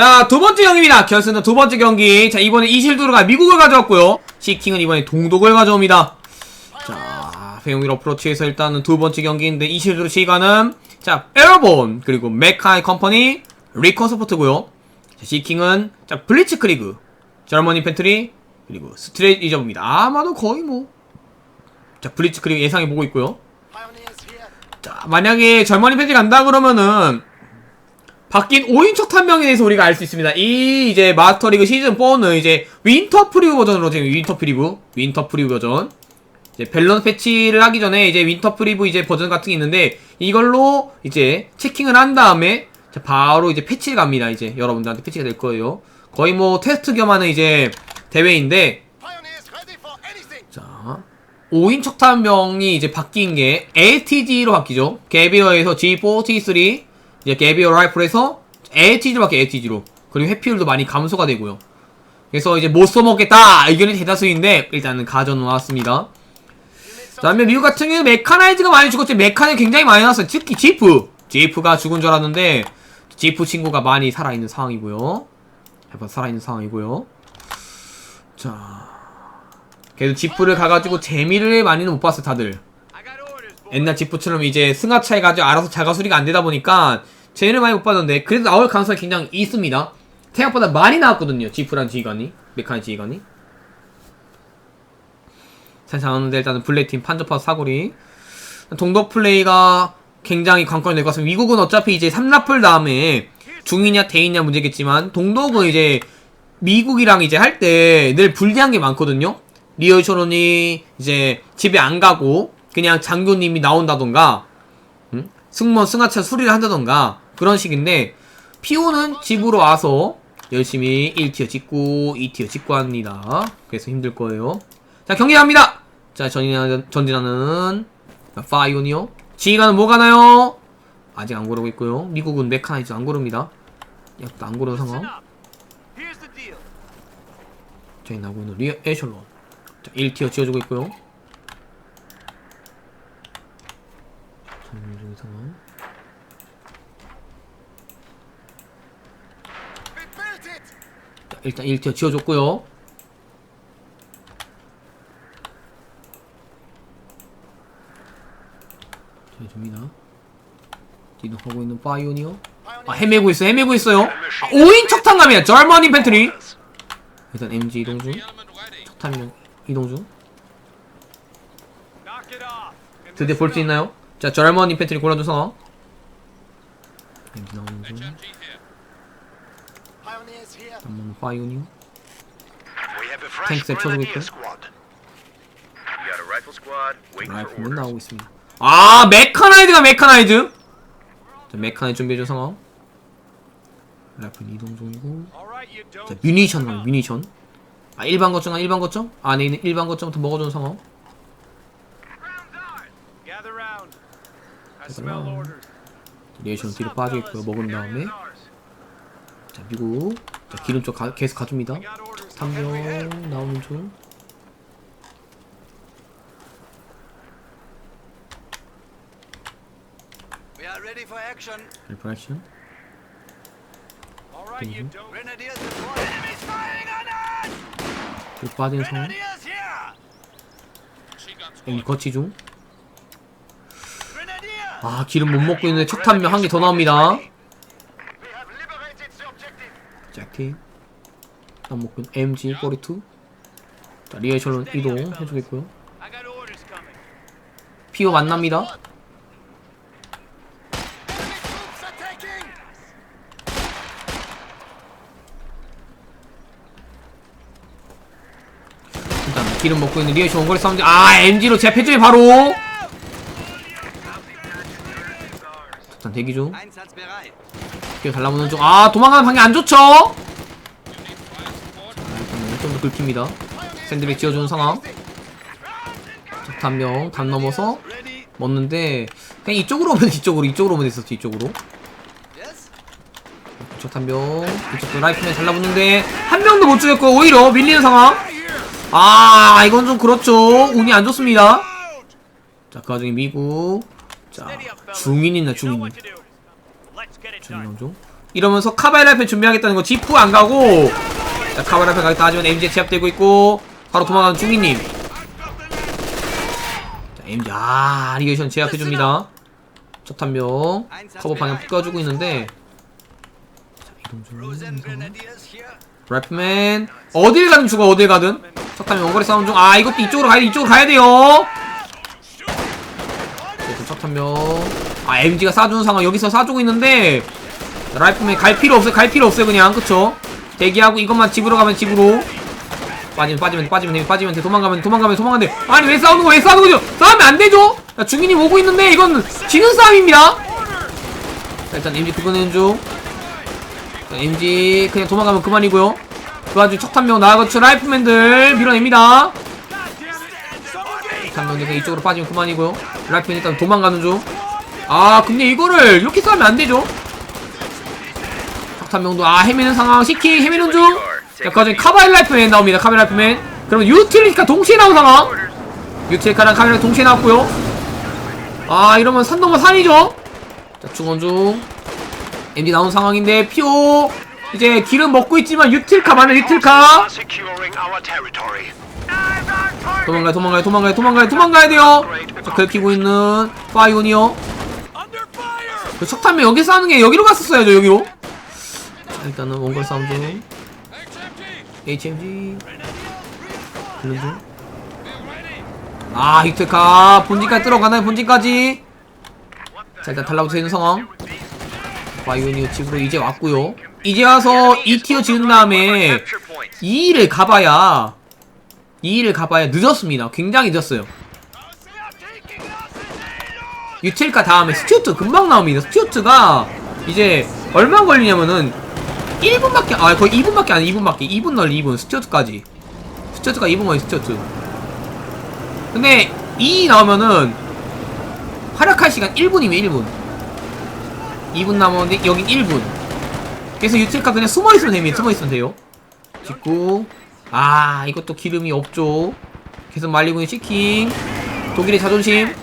자, 두 번째 경기입니다. 결승전 두 번째 경기. 자, 이번에 이실두르가 미국을 가져왔고요. 시킹은 이번에 동독을 가져옵니다. 자, 페용일 어프로치에서 일단은 두 번째 경기인데 이실두르 시가는 자, 에어본 그리고 메카이 컴퍼니 리커 서포트고요. 자, 시킹은 자, 블리츠 크리그 저머니 팬트리 그리고 스트레이트 이점입니다. 아마도 거의 뭐 자, 블리츠 크리그 예상해 보고 있고요. 자, 만약에 젊은이 팬티 간다 그러면은 바뀐 5인척 탐명에 대해서 우리가 알 수 있습니다. 이 이제 마스터리그 시즌 4는 이제 윈터 프리뷰 버전으로 지금 윈터 프리뷰, 윈터 프리뷰 버전. 이제 밸런스 패치를 하기 전에 이제 윈터 프리뷰 이제 버전 같은 게 있는데 이걸로 이제 체킹을 한 다음에 자, 바로 이제 패치를 갑니다. 이제 여러분들한테 패치가 될 거예요. 거의 뭐 테스트 겸하는 이제 대회인데. 자, 5인 척 탄병이 이제 바뀐 게 ATG로 바뀌죠. 게비어에서 G43, 이제 게비어 라이플에서 ATG로 바뀌어 ATG로. 그리고 회피율도 많이 감소가 되고요. 그래서 이제 못 써먹겠다 의견이 대다수인데 일단은 가져 놓았습니다. 그다음에 미국 같은 경우는 메카나이즈가 많이 죽었지 메카나이 굉장히 많이 나왔어요. 특히 지프, 지프가 죽은 줄 알았는데 지프 친구가 많이 살아있는 상황이고요. 해봐 살아있는 상황이고요. 자. 그래도 지프를 가가지고 재미를 많이는 못 봤어 다들 옛날 지프처럼 이제 승하차 해가지고 알아서 자가 수리가 안 되다 보니까 재미를 많이 못 봤는데 그래도 나올 가능성이 굉장히 있습니다 생각보다 많이 나왔거든요 지프란 지휘관이 메카닉 지휘관이 잘 나왔는데 일단은 블랙팀 판저파 사거리 동독 플레이가 굉장히 관건이 될 것 같습니다 미국은 어차피 이제 3라플 다음에 중이냐 대이냐 문제겠지만 동독은 이제 미국이랑 이제 할 때 늘 불리한 게 많거든요. 리얼 쇼론이 이제 집에 안 가고 그냥 장교님이 나온다던가 음? 승무원 승하차 수리를 한다던가 그런 식인데 피오는 집으로 와서 열심히 1티어 찍고 2티어 찍고 합니다. 그래서 힘들 거예요. 자 경기 갑니다. 자 전진하는, 전진하는 파이오니어 지휘관은 뭐 가나요? 아직 안 고르고 있고요. 미국은 메카나이즈 안 고릅니다. 약도 안 고르는 상황. 저희 나오고 있는 리어 에셜론 자 1티어 지어주고 있고요 전중 상황. 자 일단 1티어 지어줬고요. 지어줍니다. 이동하고 있는 파이오니어. 아 헤매고 있어 헤매고 있어요. 아, 5인 척탄감이야 절먼 인펜트리. 일단 MG 이동 중. 척탄용 이동 중. 드디어 볼 수 있나요? 자, 절먼 인펜트리 골라준 상황. MG 나오는 중. Pioneers here. 한번 파이오니어. We have a fresh Tanks 에 쳐주고 grenadier 있고요. squad. We got a rifle squad waiting for 라이프는. 나오고 있습니다. 아, 메카나이드가 메카나이드. 자, 메카나이드 준비해준 상황. 라이프 이동 중이고. 자. 뮤니션 뮤니션. 아, 일반 거점, 아, 일반 거점? 안에 있는 일반 거점부터 먹어주는 상황. Orders. 리에이션 뒤로 빠져있고요. 먹은 다음에. 자, 미국. 자, 기름 쪽 가, 계속 가줍니다. We got orders. Head we head. 탐병 나오는 중. Ready for action. 라이프 액션. All right, you Mhm. don't. Grenadiers deployed. Enemies firing on us! 뒤로 빠지는 상황. Grenadiers here! 여기 거치 중. 아 기름 못 먹고 있는데 척탄명 한개 더 나옵니다. 잭티. 안 먹고 있는 MG 42. 자 리에이션은 이동 해주겠고요. 피오 만납니다. 일단 기름 먹고 있는 리에이션 원거리 싸움인데 아 MG로 제 패점이 바로. 일단 대기 중. 피오 달라붙는 중. 아 도망가는 방향 안 좋죠. 자, 일단 좀더 긁힙니다. 샌드백 지어주는 상황. 척탄명 담 넘어서? 먹는데 그냥 이쪽으로 오면 이쪽으로 이쪽으로 오면 됐었지 이쪽으로. 이쪽 한 명, 이쪽도 라이프맨 잘라붙는데 한 명도 못 죽였고 오히려 밀리는 상황. 아 이건 좀 그렇죠. 운이 안 좋습니다. 자 그 와중에 미국 자 중인 있나 You know 중인 중. 이러면서 카바이라이프 준비하겠다는 거 지프 안 가고. 자 카바이라이프 가겠다. 하지만 MG에 제압되고 있고 바로 도망가는 중이님. 자 MG 아 리게이션 제압해줍니다. 첫한명 커버 방향 푸가주고 있는데. 자 이동 중 here. 래프맨 어딜 가든 죽어 어딜 가든. 첫타면 원거리 싸움 중 아 이것도 이쪽으로 가야 돼 이쪽으로 가야 돼요 첫한명아 MG가 쏴주는 상황 여기서 쏴주고 있는데 라이프맨 갈 필요 없어요. 갈 필요 없어요 그냥. 그쵸? 대기하고 이것만 집으로 가면 집으로. 빠지면 빠지면 돼, 빠지면 돼 빠지면 돼. 도망가면 돼, 도망가면 돼, 도망가면 돼 아니 왜 싸우는 거왜 싸우는 거죠? 싸우면 안 되죠? 자, 중인님 오고 있는데 이건 지는 싸움입니다. 자, 일단 MG 그거는 중. 자, MG 그냥 도망가면 그만이고요. 그 와중에 첫한명 나가고 라이프맨들 밀어냅니다 한 명이 이쪽으로 빠지면 그만이고요. 라이프맨 일단 도망가는 중아 근데 이거를 이렇게 싸우면 안 되죠? 한 명도 아 헤매는 상황. 시키 헤매는 중. 자, 그 카바일 라이프맨 나옵니다 카바일 라이프맨. 그러면 유틸리카 동시에 나온 상황. 유틸리카랑 카바일 동시에 나왔고요. 아 이러면 산 넘어 산이죠? 자 중원 중. MD 나온 상황인데 피오. 이제 기름 먹고 있지만 유틸카 많은 유틸카. 도망가요 도망가요 도망가요 도망가요 도망가야 돼요. 자 긁히고 있는 파이오니어 그 석탄면 여기 싸우는 게 여기로 갔었어야죠 여기로. 자, 일단은 원걸 싸움 중. HMG 글른 중아 히트카. 본진까지 들어가나요 본진까지? 자 일단 달라붙어 있는 상황. 파이오니어 집으로 이제 왔고요. 이제 와서 2티어 지은 다음에 Capture points. 2일을 가봐야 2일을 가봐야 늦었습니다. 굉장히 늦었어요. 유틸카 다음에 스튜어트 금방 나옵니다. 스튜어트가 이제 얼마 걸리냐면은 1분밖에 아 거의 2분밖에 안 2분밖에. 2분 널리 2분. 스튜어트까지. 스튜어트가 2분 거의 스튜어트. 근데 2 나오면은 활약할 시간 1분이면 1분. 2분 남았는데 여긴 1분. 그래서 유틸카 그냥 숨어있으면 됩니다. 숨어있으면 돼요. 짓고 아 이것도 기름이 없죠. 계속 말리고 있는 시킹 독일의 자존심.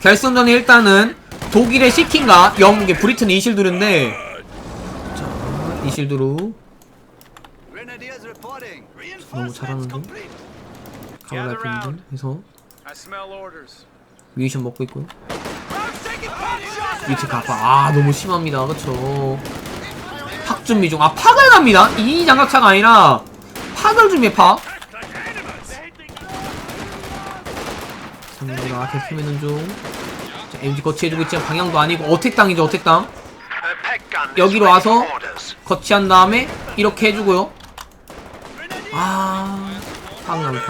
결승전에 일단은 독일의 시킹과 영국의 브리튼 이실두르인데. 자 reporting. 너무 잘하는데? 카발라이프인데? 해서. 뮤이션 먹고 있고요 위치 가파 아 너무 심합니다. 그쵸? 팍 준비 중아 팍을 갑니다. 이 장갑차가 아니라 팍을 준비해 팍 상대가 흐매는 중. 자, MG 거치해주고 있지만 방향도 아니고 어택당이죠 어택당. 여기로 와서. 거치한 다음에 이렇게 해주고요. 아 그러면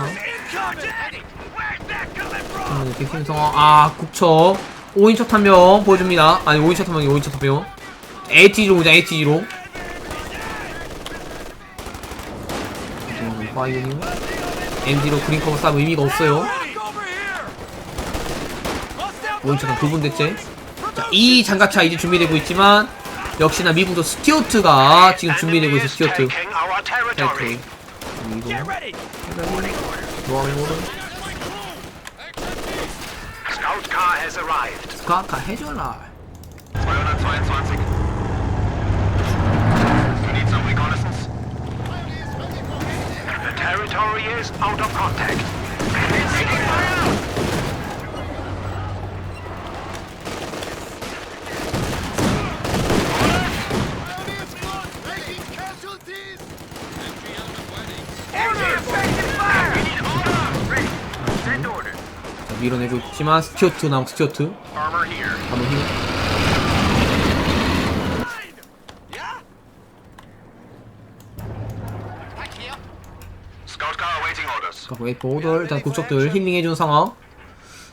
이렇게 힘 상황. 아 국처 5인첫 한명 보여줍니다. 아니 5인첫 한명이 5인첫 한 명. ATG로 보자 ATG로 파이오니오? MG로 그린커버 싸면 의미가 없어요. 5인첫 한 두분 됐지 자, 이 장갑차 이제 준비되고 있지만 역시나 미국도 스튜어트가 지금 준비되고 있어 스튜어트. 테리토리 이거. Arrived. 스카카 해줘라 territory is out of contact. Orders. 자, 밀어내고 있지만 스튜어트 Armor here. 한번 힘 orders. 갖고 웨이포들 일단 국적들 힐링해주는 상황.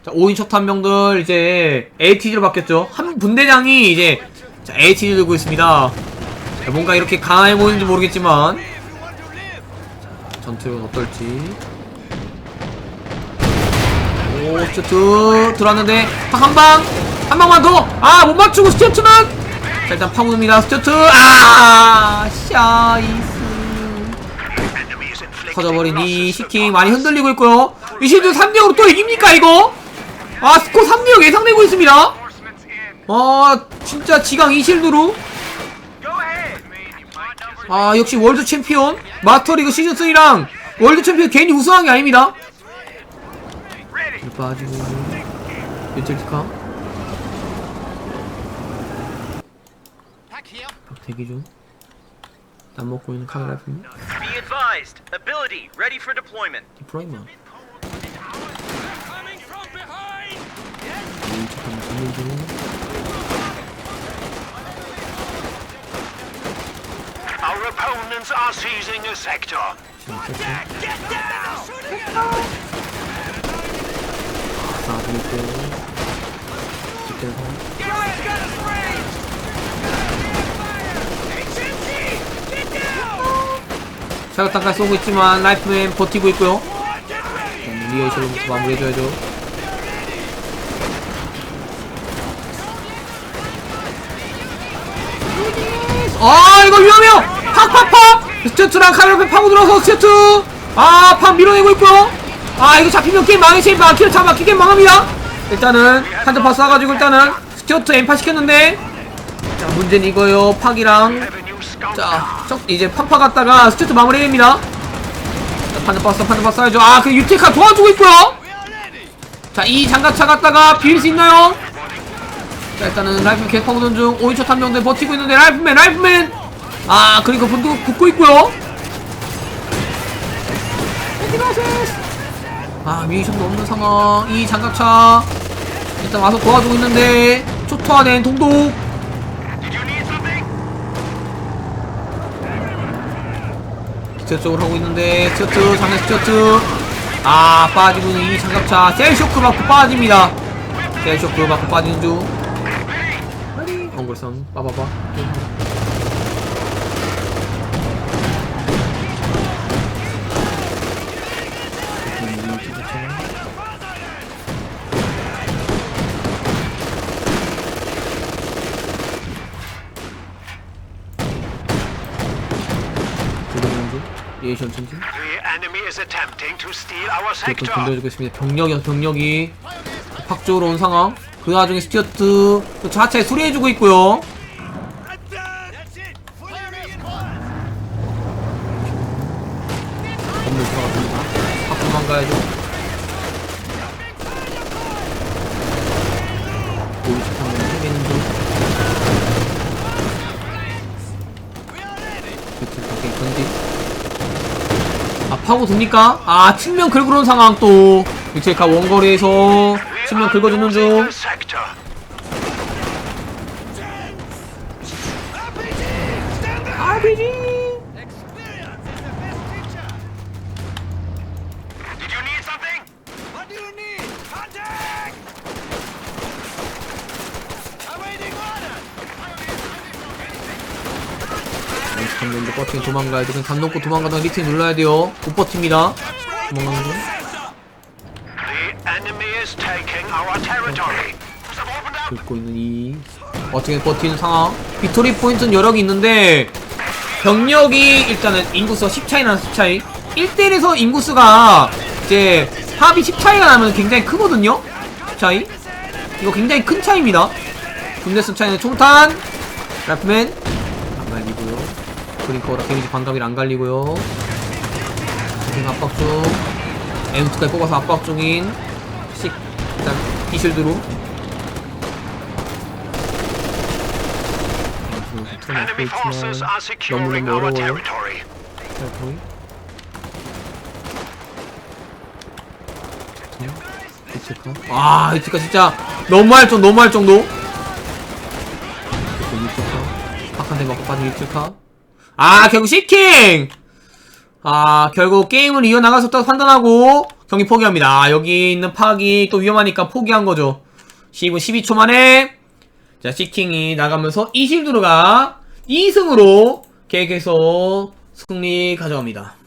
자 5인 첫한 명들 이제 ATG로 바뀌었죠. 한 분대장이 이제 자 ATG 들고 있습니다. 자, 뭔가 이렇게 강해 보이는지 모르겠지만. 자, 전투력은 어떨지. 오 스튜트 들어왔는데 한방 한 방만 더 아 못 맞추고 스튜트는 자 일단 파고듭니다. 스튜트! 아 inflicting 터져버린 이 losses 시킹 많이 흔들리고 있고요. 이 시즌 3대0으로 또 이깁니까 이거? 아 스코 3대0 예상되고 있습니다. 아 진짜 지강 ahead. 아 역시 월드 챔피언 마스터리그 시즌 3랑 월드 챔피언 괜히 우승한 게 아닙니다. 빠지고 유틸티카 대기 중. 안 먹고 있는 카메라 품 Be advised. Ability ready for deployment. 디프로이먼. Coming from behind! 잠깐만 잡는 중. Our opponents are seizing a sector. Get down! 싸고 있고. 집대서. Guys, got us range! HMG! Get down! 사격탄까지 쏘고 있지만 라이프맨 버티고 있고요. 리에이션부터 마무리해줘야죠. 아 이거 위험해요! 팍팍팍! 스튜트랑 카메라맨 파고 들어서 스튜트! 아, 팍 밀어내고 있고요. 아, 이거 잡히면 게임 망해지. 마키를 다 막히게 망합니다. 일단은 한대 파 쏴가지고 일단은 스튜트 엠파 시켰는데 자 문제는 이거요. 팍이랑. 자, 첫 이제 팡파 갔다가 스튜트 마무리됩니다. 자, 판드 봤어, 판드 봤어야죠. 아, 그 유테카 도와주고 있고요. 자, 이 장갑차 갔다가 비빌 수 있나요? 자, 일단은 라이프 파고든 중 5인초 탐정대 버티고 있는데 라이프맨, 라이프맨. 아, 그리고 분도 붙고 있고요. 아, 미니션도 없는 상황. 이 장갑차 일단 와서 도와주고 있는데 초토화된 동독. 스튜어트 쪽으로 하고 있는데 스튜어트 장애 스튜어트. 아 빠지고 이 장갑차. 셀쇼크 맞고 빠집니다. 셀쇼크 맞고 빠지는 중. 엉글선 빠바바 리에이션 스튜어트 sector. 건드려주고 있습니다. 병력이 병력이 박쪽으로 온 상황. 그 와중에 스튜어트 또 자체 수리해주고 있고요. That's it. Fire me in. 건물 들어갔습니다. 밖으로만 가야죠. 오른쪽 방면 헤매는 중. 그치, 밖에 건디. 아, 파고 듭니까? 아, 측면 긁으러 온 상황 또. 유체카 원거리에서 측면 긁어주는 중. 참 먼저 버티면 도망가야죠. 그냥 단 놓고 도망가다가 리트 눌러야 돼요. 못 버팁니다. 도망가는 up. 긁고 있는 이 어떻게 버티는 상황 빅토리 포인트는 여러 개 있는데 병력이 일단은 인구수가 10차이 나는 10차이 1대1에서 인구수가 이제 합이 10차이가 나면 굉장히 크거든요 10차이 이거 굉장히 큰 차이입니다 분대스 차이는 총탄 라프맨 그링커라 데미지 반갑이 안 갈리고요 지금 압박 중 M2까지 뽑아서 압박 중인 식 일단 이실드로 너무너무 어려워요. territory. territory. 이츠카. 아, 이츠카 진짜 너무할 정도, 너무할 정도. 이츠카. 박한대 맞고 빠진 이츠카. 아, 결국 시킹! 아, 결국 게임을 이어나갈 수 없다고 판단하고 경기 포기합니다. 아, 여기 있는 팍이 또 위험하니까 포기한 거죠. 10분 12초 만에 자, 시킹이 나가면서 이실드루가 2승으로 계획해서 승리 가져갑니다.